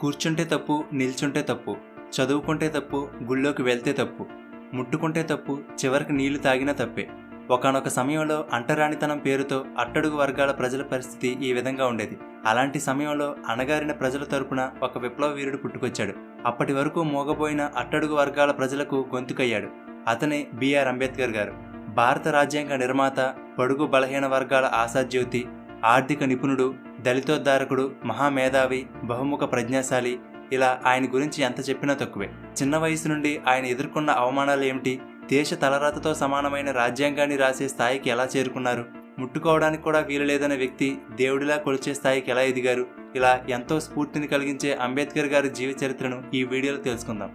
కూర్చుంటే తప్పు నిల్చుంటే తప్పు చదువుకుంటే తప్పు గుళ్ళోకి వెళ్తే తప్పు ముట్టుకుంటే తప్పు చివరికి నీళ్ళు తాగినా తప్పే. ఒకనొక సమయంలో అంటరానితనం పేరుతో అట్టడుగు వర్గాల ప్రజల పరిస్థితి ఈ విధంగా ఉండేది. అలాంటి సమయంలో అణగారిన ప్రజల తరపున ఒక విప్లవ వీరుడు పుట్టుకొచ్చాడు. అప్పటి వరకు మోగబోయిన అట్టడుగు వర్గాల ప్రజలకు గొంతుకయ్యాడు. అతనే బిఆర్ అంబేద్కర్ గారు. భారత రాజ్యాంగ నిర్మాత పొడుగు బలహీన వర్గాల ఆశాజ్యోతి ఆర్థిక నిపుణుడు దళితోద్ధారకుడు మహామేధావి బహుముఖ ప్రజ్ఞాశాలి ఇలా ఆయన గురించి ఎంత చెప్పినా తక్కువే. చిన్న వయసు నుండి ఆయన ఎదుర్కొన్న అవమానాలు ఏమిటి? దేశ తలరాతతో సమానమైన రాజ్యాంగాన్ని రాసే స్థాయికి ఎలా చేరుకున్నారు? ముట్టుకోవడానికి కూడా వీలు లేదన్న వ్యక్తి దేవుడిలా కొలిచే స్థాయికి ఎలా ఎదిగారు? ఇలా ఎంతో స్ఫూర్తిని కలిగించే అంబేద్కర్ గారి జీవ చరిత్రను ఈ వీడియోలో తెలుసుకుందాం.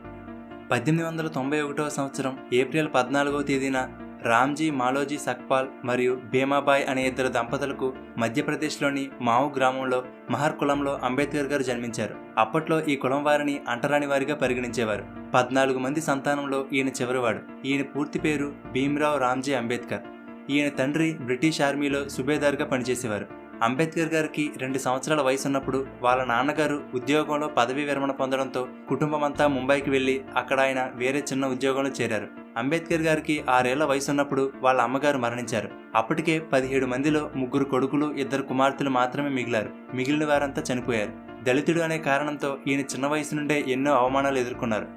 పద్దెనిమిది వందల తొంభై ఒకటవ సంవత్సరం ఏప్రిల్ పద్నాలుగవ తేదీన రామ్జీ మాలోజీ సక్పాల్ మరియు భీమాబాయ్ అనే ఇద్దరు దంపతులకు మధ్యప్రదేశ్లోని మావు గ్రామంలో మహర్ కులంలో అంబేద్కర్ గారు జన్మించారు. అప్పట్లో ఈ కులం వారిని అంటరాని వారిగా పరిగణించేవారు. పద్నాలుగు మంది సంతానంలో ఈయన చివరివాడు. ఈయన పూర్తి పేరు భీమ్రావ్ రామ్జీ అంబేద్కర్. ఈయన తండ్రి బ్రిటిష్ ఆర్మీలో సుబేదార్గా పనిచేసేవారు. అంబేద్కర్ గారికి రెండు సంవత్సరాల వయసు ఉన్నప్పుడు వాళ్ళ నాన్నగారు ఉద్యోగంలో పదవీ విరమణ పొందడంతో కుటుంబమంతా ముంబైకి వెళ్ళి అక్కడ ఆయన వేరే చిన్న ఉద్యోగంలో చేరారు. అంబేద్కర్ గారికి ఆరేళ్ళ వయసు ఉన్నప్పుడు వాళ్ళ అమ్మగారు మరణించారు. అప్పటికే పదిహేడు మందిలో ముగ్గురు కొడుకులు ఇద్దరు కుమార్తెలు మాత్రమే మిగిలారు. మిగిలిన వారంతా చనిపోయారు. దళితుడు అనే కారణంతో ఈయన చిన్న వయసు నుండే ఎన్నో అవమానాలు ఎదుర్కొన్నారు.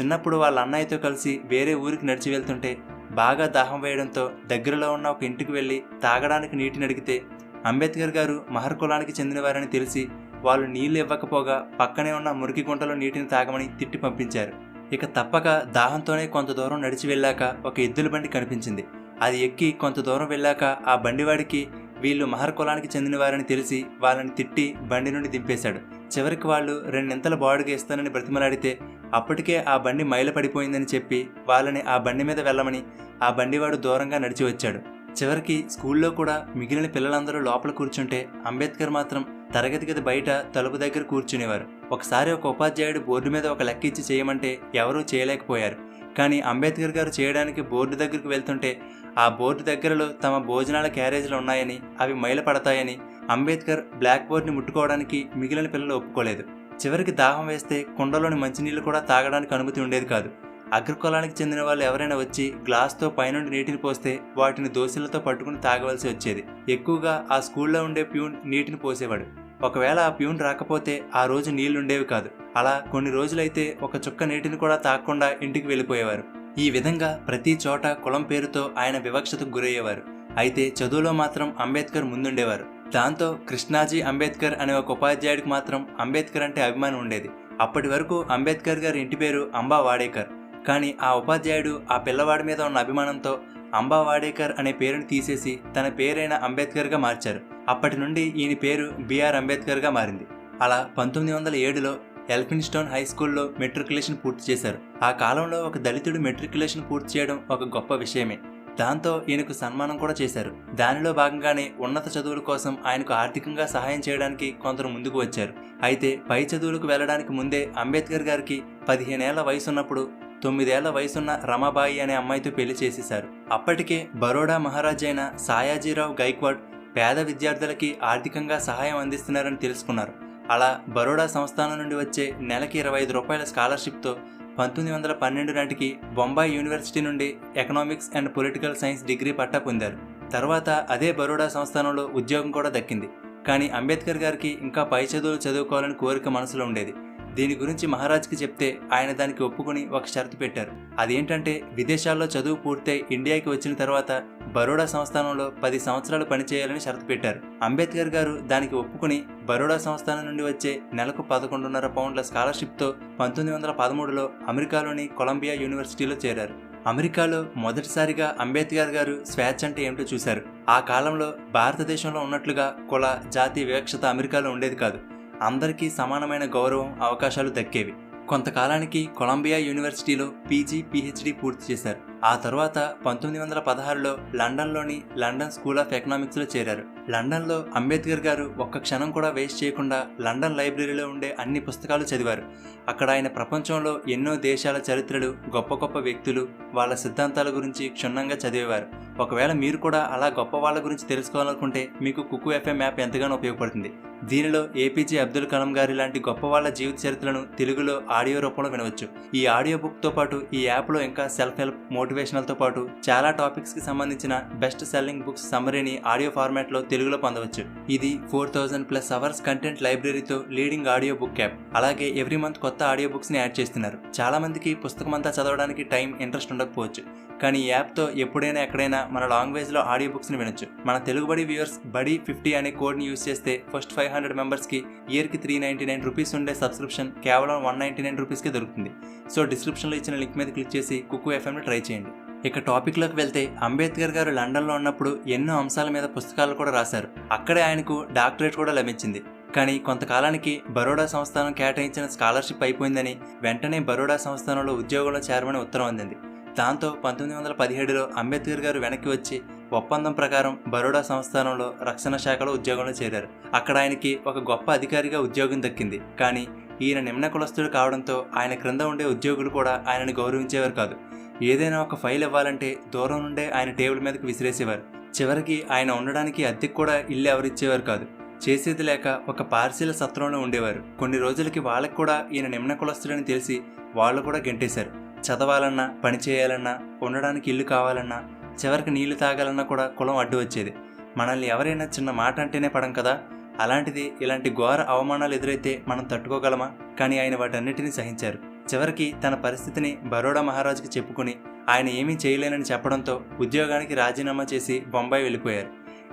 చిన్నప్పుడు వాళ్ళ అన్నయ్యతో కలిసి వేరే ఊరికి నడిచి వెళ్తుంటే బాగా దాహం వేయడంతో దగ్గరలో ఉన్న ఒక ఇంటికి వెళ్ళి తాగడానికి నీటిని అడిగితే అంబేద్కర్ గారు మహర్ కులానికి చెందినవారని తెలిసి వాళ్ళు నీళ్ళు ఇవ్వకపోగా పక్కనే ఉన్న మురికి గుంటలో నీటిని తాగమని తిట్టి పంపించారు. ఇక తప్పక దాహంతోనే కొంత దూరం నడిచి వెళ్ళాక ఒక ఎద్దుల బండి కనిపించింది. అది ఎక్కి కొంత దూరం వెళ్ళాక ఆ బండివాడికి వీళ్ళు మహర్ కులానికి చెందినవారని తెలిసి వాళ్ళని తిట్టి బండి నుండి దింపేశాడు. చివరికి వాళ్ళు రెండింతల బాడుగా ఇస్తానని బ్రతిమలాడితే అప్పటికే ఆ బండి మైల పడిపోయిందని చెప్పి వాళ్ళని ఆ బండి మీద వెళ్ళమని ఆ బండివాడు దూరంగా నడిచి వచ్చాడు. చివరికి స్కూల్లో కూడా మిగిలిన పిల్లలందరూ లోపల కూర్చుంటే అంబేద్కర్ మాత్రం తరగతి గది బయట తలుపు దగ్గర కూర్చునేవారు. ఒకసారి ఒక ఉపాధ్యాయుడు బోర్డు మీద ఒక లెక్క ఇచ్చి చేయమంటే ఎవరూ చేయలేకపోయారు. కానీ అంబేద్కర్ గారు చేయడానికి బోర్డు దగ్గరకు వెళ్తుంటే ఆ బోర్డు దగ్గరలో తమ భోజనాల క్యారేజీలు ఉన్నాయని అవి మైల పడతాయని అంబేద్కర్ బ్లాక్ బోర్డ్ని ముట్టుకోవడానికి మిగిలిన పిల్లలు ఒప్పుకోలేదు. చివరికి దాహం వేస్తే కుండలోని మంచినీళ్ళు కూడా తాగడానికి అనుమతి ఉండేది కాదు. అగ్రకులానికి చెందిన వాళ్ళు ఎవరైనా వచ్చి గ్లాస్తో పైనుండి నీటిని పోస్తే వాటిని దోశలతో పట్టుకుని తాగవలసి వచ్చేది. ఎక్కువగా ఆ స్కూల్లో ఉండే ప్యూన్ నీటిని పోసేవాడు. ఒకవేళ ఆ ప్యూన్ రాకపోతే ఆ రోజు నీళ్ళుండేవి కాదు. అలా కొన్ని రోజులైతే ఒక చుక్క నీటిని కూడా తాకుండా ఇంటికి వెళ్ళిపోయేవారు. ఈ విధంగా ప్రతి చోట కులం పేరుతో ఆయన వివక్షతకు గురయ్యేవారు. అయితే చదువులో మాత్రం అంబేద్కర్ ముందుండేవారు. దాంతో కృష్ణాజీ అంబేద్కర్ అనే ఒక ఉపాధ్యాయుడికి మాత్రం అంబేద్కర్ అంటే అభిమానం ఉండేది. అప్పటి వరకు అంబేద్కర్ గారి ఇంటి పేరు అంబా వాడేకర్. కానీ ఆ ఉపాధ్యాయుడు ఆ పిల్లవాడి మీద ఉన్న అభిమానంతో అంబా వాడేకర్ అనే పేరుని తీసేసి తన పేరైన అంబేద్కర్గా మార్చారు. అప్పటి నుండి ఈయన పేరు బిఆర్ అంబేద్కర్గా మారింది. అలా పంతొమ్మిది వందల ఏడులో ఎల్ఫిన్స్టోన్ హై స్కూల్లో మెట్రికులేషన్ పూర్తి చేశారు. ఆ కాలంలో ఒక దళితుడు మెట్రికులేషన్ పూర్తి చేయడం ఒక గొప్ప విషయమే. దాంతో ఈయనకు సన్మానం కూడా చేశారు. దానిలో భాగంగానే ఉన్నత చదువుల కోసం ఆయనకు ఆర్థికంగా సహాయం చేయడానికి కొందరు ముందుకు వచ్చారు. అయితే పై చదువులకు వెళ్ళడానికి ముందే అంబేద్కర్ గారికి పదిహేనేళ్ళ వయసున్నప్పుడు తొమ్మిదేళ్ళ వయసున్న రమాబాయి అనే అమ్మాయితో పెళ్ళి చేసేశారు. అప్పటికే బరోడా మహారాజు అయిన సాయాజీరావు గైక్వాడ్ పేద విద్యార్థులకి ఆర్థికంగా సహాయం అందిస్తున్నారని తెలుసుకున్నారు. అలా బరోడా సంస్థానం నుండి వచ్చే నెలకి ఇరవై ఐదు రూపాయల స్కాలర్షిప్తో పంతొమ్మిది వందల పన్నెండు నాటికి బొంబాయి యూనివర్సిటీ నుండి economics and political science degree పట్టా పొందారు. తర్వాత అదే బరోడా సంస్థానంలో ఉద్యోగం కూడా దక్కింది. కానీ అంబేద్కర్ గారికి ఇంకా పై చదువులు చదువుకోవాలని కోరిక మనసులో ఉండేది. దీని గురించి మహారాజ్కి చెప్తే ఆయన దానికి ఒప్పుకొని ఒక షరతు పెట్టారు. అదేంటంటే విదేశాల్లో చదువు పూర్తయి ఇండియాకి వచ్చిన తర్వాత బరోడా సంస్థానంలో పది సంవత్సరాలు పనిచేయాలని షరతు పెట్టారు. అంబేద్కర్ గారు దానికి ఒప్పుకుని బరోడా సంస్థానం నుండి వచ్చే నెలకు పదకొండున్నర పౌండ్ల స్కాలర్షిప్తో పంతొమ్మిది వందల పదమూడులో అమెరికాలోని కొలంబియా యూనివర్సిటీలో చేరారు. అమెరికాలో మొదటిసారిగా అంబేద్కర్ గారు స్వేచ్ఛ అంటే ఏమిటో చూశారు. ఆ కాలంలో భారతదేశంలో ఉన్నట్లుగా కుల జాతి వివక్షత అమెరికాలో ఉండేది కాదు. అందరికీ సమానమైన గౌరవం అవకాశాలు దక్కేవి. కొంతకాలానికి కొలంబియా యూనివర్సిటీలో పీజీ పీహెచ్డీ పూర్తి చేశారు. ఆ తర్వాత పంతొమ్మిది వందల పదహారులో లండన్లోని లండన్ స్కూల్ ఆఫ్ ఎకనామిక్స్లో చేరారు. లండన్లో అంబేద్కర్ గారు ఒక్క క్షణం కూడా వేస్ట్ చేయకుండా లండన్ లైబ్రరీలో ఉండే అన్ని పుస్తకాలు చదివారు. అక్కడ ఆయన ప్రపంచంలో ఎన్నో దేశాల చరిత్రలు గొప్ప గొప్ప వ్యక్తులు వాళ్ళ సిద్ధాంతాల గురించి క్షుణ్ణంగా చదివేవారు. ఒకవేళ మీరు కూడా అలా గొప్ప వాళ్ళ గురించి తెలుసుకోవాలనుకుంటే మీకు కుక్కు ఎఫ్ఎం యాప్ ఎంతగానో ఉపయోగపడుతుంది. దీనిలో ఏపీజే అబ్దుల్ కలాం గారి లాంటి గొప్ప వాళ్ళ జీవిత చరిత్రలను తెలుగులో ఆడియో రూపంలో వినవచ్చు. ఈ ఆడియో బుక్తో పాటు ఈ యాప్లో ఇంకా సెల్ఫ్ హెల్ప్ మోటివేషనల్తో పాటు చాలా టాపిక్స్కి సంబంధించిన బెస్ట్ సెల్లింగ్ బుక్స్ సమ్మరీని ఆడియో ఫార్మాట్లో తెలుగులో పొందవచ్చు. ఇది four thousand plus hours content లైబ్రరీతో leading audio book app. అలాగే ఎవ్రీ మంత్ కొత్త ఆడియో బుక్స్ని యాడ్ చేస్తున్నారు. చాలా మందికి పుస్తకం అంతా చదవడానికి టైం ఇంట్రెస్ట్ ఉండకపోవచ్చు. కానీ ఈ యాప్తో ఎప్పుడైనా ఎక్కడైనా మన లాంగ్వేజ్లో ఆడియో బుక్స్ని వినొచ్చు. మన తెలుగుబడి వ్యూవర్స్ బడి ఫిఫ్టీ అనే కోడ్ని యూస్ చేస్తే ఫస్ట్ ఫైవ్ హండ్రెడ్ మెంబర్స్కి ఇయర్కి త్రీ నైంటీ నైన్ రూపీస్ ఉండే సబ్స్క్రిప్షన్ కేవలం వన్ నైంటీ నైన్ రూపీస్కే దొరుకుతుంది. సో డిస్క్రిప్షన్లో ఇచ్చిన లింక్ మీద క్లిక్ చేసి కుక్కు ఎఫ్ఎంని ట్రై చేయండి. ఇక టాపిక్లోకి వెళ్తే అంబేద్కర్ గారు లండన్లో ఉన్నప్పుడు ఎన్నో అంశాల మీద పుస్తకాలు కూడా రాశారు. అక్కడే ఆయనకు డాక్టరేట్ కూడా లభించింది. కానీ కొంతకాలానికి బరోడా సంస్థానం కేటాయించిన స్కాలర్షిప్ అయిపోయిందని వెంటనే బరోడా సంస్థానంలో ఉద్యోగంలో చేరమని ఉత్తరం అందింది. దాంతో పంతొమ్మిది వందల పదిహేడులో అంబేద్కర్ గారు వెనక్కి వచ్చి ఒప్పందం ప్రకారం బరోడా సంస్థానంలో రక్షణ శాఖలో ఉద్యోగంలో చేరారు. అక్కడ ఆయనకి ఒక గొప్ప అధికారిగా ఉద్యోగం దక్కింది. కానీ ఈయన నిమ్న కులస్తుడు కావడంతో ఆయన క్రింద ఉండే ఉద్యోగులు కూడా ఆయనను గౌరవించేవారు కాదు. ఏదైనా ఒక ఫైల్ ఇవ్వాలంటే దూరం నుండే ఆయన టేబుల్ మీదకి విసిరేసేవారు. చివరికి ఆయన ఉండడానికి అద్దెకు కూడా ఇల్లు ఎవరిచ్చేవారు కాదు. చేసేది లేక ఒక పార్సీల సత్రంలో ఉండేవారు. కొన్ని రోజులకి వాళ్ళకి కూడా ఈయన నిమ్న కులస్తుడని తెలిసి వాళ్ళు కూడా గెంటేశారు. చదవాలన్నా పని చేయాలన్నా ఉండడానికి ఇల్లు కావాలన్నా చివరికి నీళ్ళు తాగాలన్నా కూడా కులం అడ్డు వచ్చేది. మనల్ని ఎవరైనా చిన్న మాట అంటేనే పడం కదా? అలాంటిది ఇలాంటి ఘోర అవమానాలు ఎదురైతే మనం తట్టుకోగలమా? కానీ ఆయన వాటన్నిటిని సహించారు. చివరికి తన పరిస్థితిని బరోడా మహారాజుకి చెప్పుకుని ఆయన ఏమీ చేయలేనని చెప్పడంతో ఉద్యోగానికి రాజీనామా చేసి బొంబాయి వెళ్ళిపోయారు.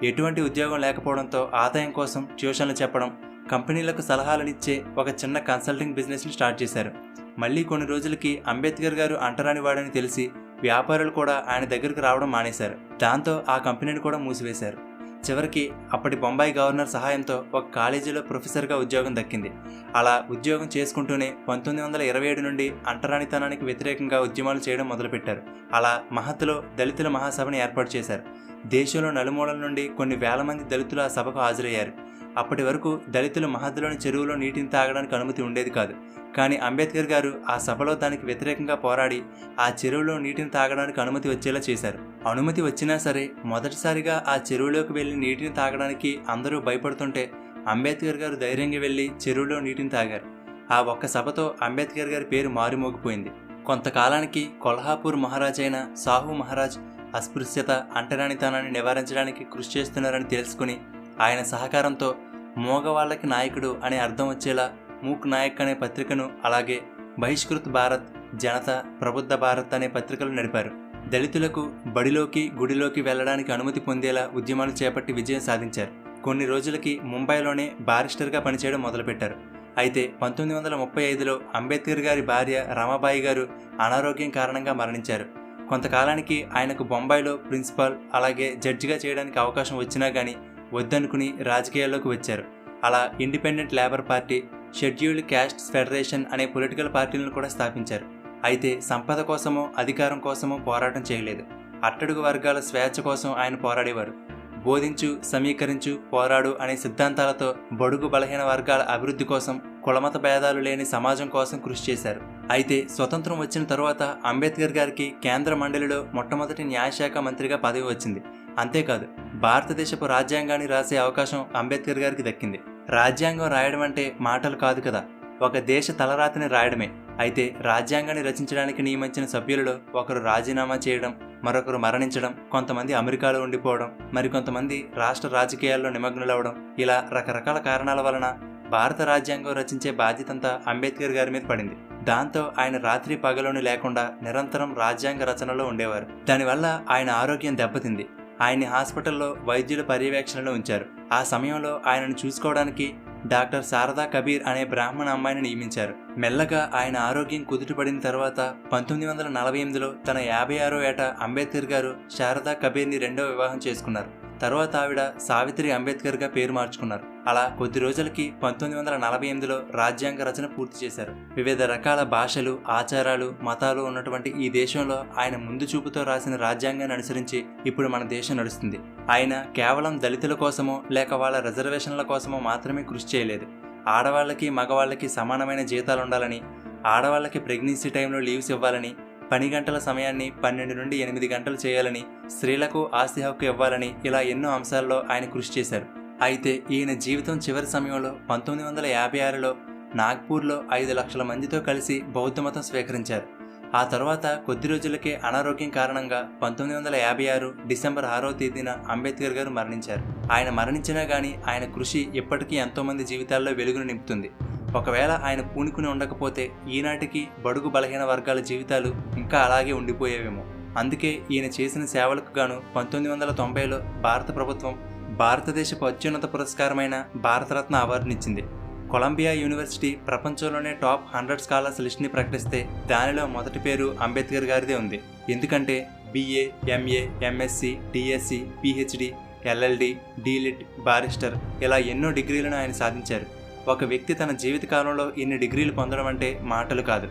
ఎటువంటి ఉద్యోగం లేకపోవడంతో ఆదాయం కోసం ట్యూషన్లు చెప్పడం కంపెనీలకు సలహాలనిచ్చే ఒక చిన్న కన్సల్టింగ్ బిజినెస్ని స్టార్ట్ చేశారు. మళ్ళీ కొన్ని రోజులకి అంబేద్కర్ గారు అంటరాని వాడని తెలిసి వ్యాపారులు కూడా ఆయన దగ్గరకు రావడం మానేశారు. దాంతో ఆ కంపెనీని కూడా మూసివేశారు. చివరికి అప్పటి బొంబాయి గవర్నర్ సహాయంతో ఒక కాలేజీలో ప్రొఫెసర్గా ఉద్యోగం దక్కింది. అలా ఉద్యోగం చేసుకుంటూనే పంతొమ్మిది వందల ఇరవై ఏడు నుండి అంటరానితనానికి వ్యతిరేకంగా ఉద్యమాలు చేయడం మొదలుపెట్టారు. అలా మహత్తులో దళితుల మహాసభను ఏర్పాటు చేశారు. దేశంలో నలుమూలల నుండి కొన్ని వేల మంది దళితులు ఆ సభకు హాజరయ్యారు. అప్పటి వరకు దళితులు మహద్దులోని చెరువులో నీటిని తాగడానికి అనుమతి ఉండేది కాదు. కానీ అంబేద్కర్ గారు ఆ సభలో దానికి వ్యతిరేకంగా పోరాడి ఆ చెరువులో నీటిని తాగడానికి అనుమతి వచ్చేలా చేశారు. అనుమతి వచ్చినా సరే మొదటిసారిగా ఆ చెరువులోకి వెళ్ళి నీటిని తాగడానికి అందరూ భయపడుతుంటే అంబేద్కర్ గారు ధైర్యంగా వెళ్ళి చెరువులో నీటిని తాగారు. ఆ ఒక్క సభతో అంబేద్కర్ గారి పేరు మారుమోగిపోయింది. కొంతకాలానికి కొల్హాపూర్ మహారాజ్ అయిన సాహు మహారాజ్ అస్పృశ్యత అంటరానితనాన్ని నివారించడానికి కృషి చేస్తున్నారని తెలుసుకుని ఆయన సహకారంతో మోగవాళ్ళకి నాయకుడు అనే అర్థం వచ్చేలా మూక్ నాయక్ అనే పత్రికను అలాగే బహిష్కృత్ భారత్ జనత ప్రబుద్ధ భారత్ అనే పత్రికలు నడిపారు. దళితులకు బడిలోకి గుడిలోకి వెళ్ళడానికి అనుమతి పొందేలా ఉద్యమాలు చేపట్టి విజయం సాధించారు. కొన్ని రోజులకి ముంబైలోనే బారిస్టర్గా పనిచేయడం మొదలుపెట్టారు. అయితే పంతొమ్మిది వందల ముప్పై ఐదులో అంబేద్కర్ గారి భార్య రమాబాయి గారు అనారోగ్యం కారణంగా మరణించారు. కొంతకాలానికి ఆయనకు బొంబాయిలో ప్రిన్సిపాల్ అలాగే జడ్జిగా చేయడానికి అవకాశం వచ్చినా కానీ వద్దనుకుని రాజకీయాల్లోకి వచ్చారు. అలా independent labour party scheduled caste federation అనే పొలిటికల్ పార్టీలను కూడా స్థాపించారు. అయితే సంపద కోసమో అధికారం కోసమో పోరాటం చేయలేదు. అట్టడుగు వర్గాల స్వేచ్ఛ కోసం ఆయన పోరాడేవారు. బోధించు సమీకరించు పోరాడు అనే సిద్ధాంతాలతో బడుగు బలహీన వర్గాల అభివృద్ధి కోసం కులమత భేదాలు లేని సమాజం కోసం కృషి చేశారు. అయితే స్వతంత్రం వచ్చిన తరువాత అంబేద్కర్ గారికి కేంద్ర మండలిలో మొట్టమొదటి న్యాయశాఖ మంత్రిగా పదవి వచ్చింది. అంతేకాదు భారతదేశపు రాజ్యాంగాన్ని రాసే అవకాశం అంబేద్కర్ గారికి దక్కింది. రాజ్యాంగం రాయడం అంటే మాటలు కాదు కదా. ఒక దేశ తలరాతిని రాయడమే. అయితే రాజ్యాంగాన్ని రచించడానికి నియమించిన సభ్యులలో ఒకరు రాజీనామా చేయడం మరొకరు మరణించడం కొంతమంది అమెరికాలో ఉండిపోవడం మరికొంతమంది రాష్ట్ర రాజకీయాల్లో నిమగ్నులవడం ఇలా రకరకాల కారణాల వలన భారత రాజ్యాంగం రచించే బాధ్యతంతా అంబేద్కర్ గారి మీద పడింది. దాంతో ఆయన రాత్రి పగలోని లేకుండా నిరంతరం రాజ్యాంగ రచనలో ఉండేవారు. దానివల్ల ఆయన ఆరోగ్యం దెబ్బతింది. ఆయన్ని హాస్పిటల్లో వైద్యుల పర్యవేక్షణలో ఉంచారు. ఆ సమయంలో ఆయనను చూసుకోవడానికి డాక్టర్ శారదా కబీర్ అనే బ్రాహ్మణ అమ్మాయిని నియమించారు. మెల్లగా ఆయన ఆరోగ్యం కుదుటపడిన తర్వాత పంతొమ్మిది వందల నలభై ఎనిమిదిలో తన యాభై ఆరో ఏట అంబేద్కర్ గారు శారదా కబీర్ని రెండో వివాహం చేసుకున్నారు. తర్వాత ఆవిడ సావిత్రి అంబేద్కర్గా పేరు మార్చుకున్నారు. అలా కొద్ది రోజులకి పంతొమ్మిది వందల నలభై ఎనిమిదిలో రాజ్యాంగ రచన పూర్తి చేశారు. వివిధ రకాల భాషలు ఆచారాలు మతాలు ఉన్నటువంటి ఈ దేశంలో ఆయన ముందు చూపుతో రాసిన రాజ్యాంగాన్ని అనుసరించి ఇప్పుడు మన దేశం నడుస్తుంది. ఆయన కేవలం దళితుల కోసమో లేక వాళ్ళ రిజర్వేషన్ల కోసమో మాత్రమే కృషి చేయలేదు. ఆడవాళ్ళకి మగవాళ్ళకి సమానమైన జీతాలు ఉండాలని ఆడవాళ్ళకి ప్రెగ్నెన్సీ టైంలో లీవ్స్ ఇవ్వాలని పని గంటల సమయాన్ని పన్నెండు నుండి ఎనిమిది గంటలు చేయాలని స్త్రీలకు ఆస్తి హక్కు ఇవ్వాలని ఇలా ఎన్నో అంశాల్లో ఆయన కృషి చేశారు. అయితే ఈయన జీవితం చివరి సమయంలో పంతొమ్మిది వందల యాభై ఆరులో నాగ్పూర్లో ఐదు లక్షల మందితో కలిసి బౌద్ధమతం స్వీకరించారు. ఆ తర్వాత కొద్ది రోజులకే అనారోగ్యం కారణంగా పంతొమ్మిది వందల యాభై ఆరు డిసెంబర్ ఆరో తేదీన అంబేద్కర్ గారు మరణించారు. ఆయన మరణించినా కానీ ఆయన కృషి ఇప్పటికీ ఎంతోమంది జీవితాల్లో వెలుగును నింపుతుంది. ఒకవేళ ఆయన పూనుకుని ఉండకపోతే ఈనాటికి బడుగు బలహీన వర్గాల జీవితాలు ఇంకా అలాగే ఉండిపోయేవేమో. అందుకే ఈయన చేసిన సేవలకు గాను పంతొమ్మిది వందల తొంభైలో భారత ప్రభుత్వం భారతదేశపు అత్యున్నత పురస్కారమైన భారతరత్న అవార్డునిచ్చింది. కొలంబియా యూనివర్సిటీ ప్రపంచంలోనే టాప్ హండ్రెడ్ స్కాలర్స్ లిస్ట్ని ప్రకటిస్తే దానిలో మొదటి పేరు అంబేద్కర్ గారిదే ఉంది. ఎందుకంటే BA MA MSc DSc PhD LLD DLitt barrister ఇలా ఎన్నో డిగ్రీలను ఆయన సాధించారు. ఒక వ్యక్తి తన జీవితకాలంలో ఇన్ని డిగ్రీలు పొందడం అంటే మాటలు కాదు.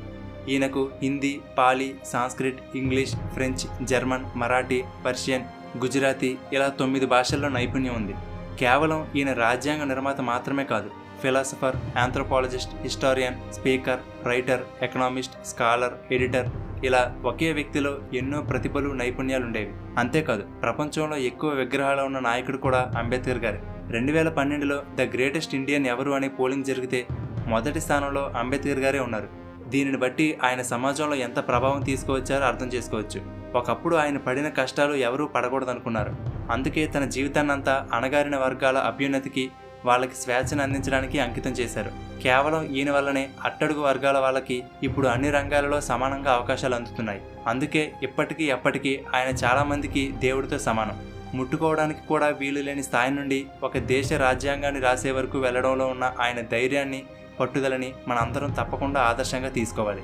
ఈయనకు Hindi Pali Sanskrit English French German Marathi Persian Gujarati ఇలా తొమ్మిది భాషల్లో నైపుణ్యం ఉంది. కేవలం ఈయన రాజ్యాంగ నిర్మాత మాత్రమే కాదు philosopher anthropologist historian speaker writer economist scholar editor ఇలా ఒకే వ్యక్తిలో ఎన్నో ప్రతిభలు నైపుణ్యాలు ఉండేవి. అంతేకాదు ప్రపంచంలో ఎక్కువ విగ్రహాలు ఉన్న నాయకుడు కూడా అంబేద్కర్ గారే. రెండు వేల పన్నెండులో ద గ్రేటెస్ట్ ఇండియన్ ఎవరు అనే పోలింగ్ జరిగితే మొదటి స్థానంలో అంబేద్కర్ గారే ఉన్నారు. దీనిని బట్టి ఆయన సమాజంలో ఎంత ప్రభావం తీసుకువచ్చారో అర్థం చేసుకోవచ్చు. ఒకప్పుడు ఆయన పడిన కష్టాలు ఎవరూ పడకూడదనుకున్నారు. అందుకే తన జీవితాన్నంతా అణగారిన వర్గాల అభ్యున్నతికి వాళ్ళకి స్వేచ్ఛను అందించడానికి అంకితం చేశారు. కేవలం ఈయన వల్లనే అట్టడుగు వర్గాల వాళ్ళకి ఇప్పుడు అన్ని రంగాలలో సమానంగా అవకాశాలు అందుతున్నాయి. అందుకే ఇప్పటికీ ఎప్పటికీ ఆయన చాలామందికి దేవుడితో సమానం. ముట్టుకోవడానికి కూడా వీలు లేని స్థాయి నుండి ఒక దేశ రాజ్యాంగాన్ని రాసే వరకు వెళ్ళడంలో ఉన్న ఆయన ధైర్యాన్ని పట్టుదలని మనందరం తప్పకుండా ఆదర్శంగా తీసుకోవాలి.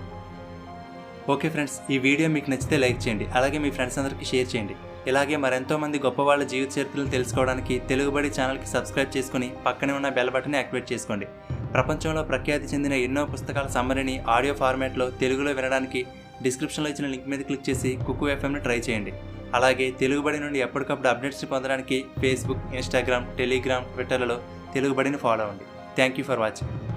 ఓకే ఫ్రెండ్స్ ఈ వీడియో మీకు నచ్చితే లైక్ చేయండి. అలాగే మీ ఫ్రెండ్స్ అందరికీ షేర్ చేయండి. ఇలాగే మరెంతో మంది గొప్ప వాళ్ళ జీవిత చరిత్రలు తెలుసుకోవడానికి తెలుగుబడి ఛానల్కి సబ్స్క్రైబ్ చేసుకుని పక్కనే ఉన్న బెల్ బటన్ యాక్టివేట్ చేసుకోండి. ప్రపంచంలో ప్రఖ్యాతి చెందిన ఎన్నో పుస్తకాల సమ్మరిని ఆడియో ఫార్మాట్లో తెలుగులో వినడానికి డిస్క్రిప్షన్లో ఇచ్చిన లింక్ మీద క్లిక్ చేసి కుక్కు ఎఫ్ఎంని ట్రై చేయండి. అలాగే తెలుగుబడి నుండి ఎప్పటికప్పుడు అప్డేట్స్ పొందడానికి ఫేస్బుక్ ఇన్స్టాగ్రామ్ టెలిగ్రామ్ ట్విట్టర్లలో తెలుగుబడిని ఫాలో అవ్వండి. Thank you for watching.